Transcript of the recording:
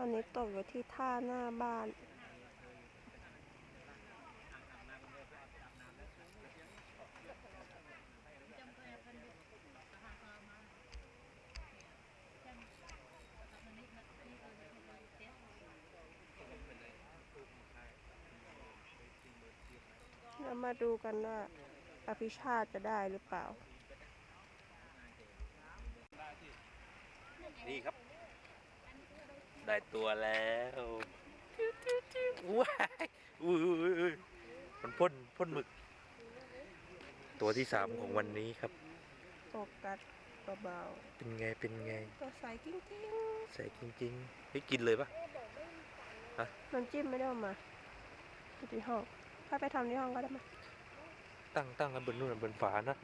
อนนี้ตกอยู่ที่ท่าหน้าบ้านเรามาดูกันว่าอภิชาติจะได้หรือเปล่านี่ครับ ได้ตัวแล้วว้ายอุ้ยอุ้ยอุ้ยอุ้ยมันพ่นพ่นหมึก ตัวที่สามของวันนี้ครับโฟกัสเบาเป็นไงเป็นไง ๆตัวใสกิ้งกิ้งใส่จริงๆเฮ้ยกินเลยปะน้ำจิ้มไม่ได้เอามาอยู่ที่ห้อง ถ้าไปทำที่ห้องก็ได้ไหมตั้งตั้งกันบนนู่นนะบนฝานะ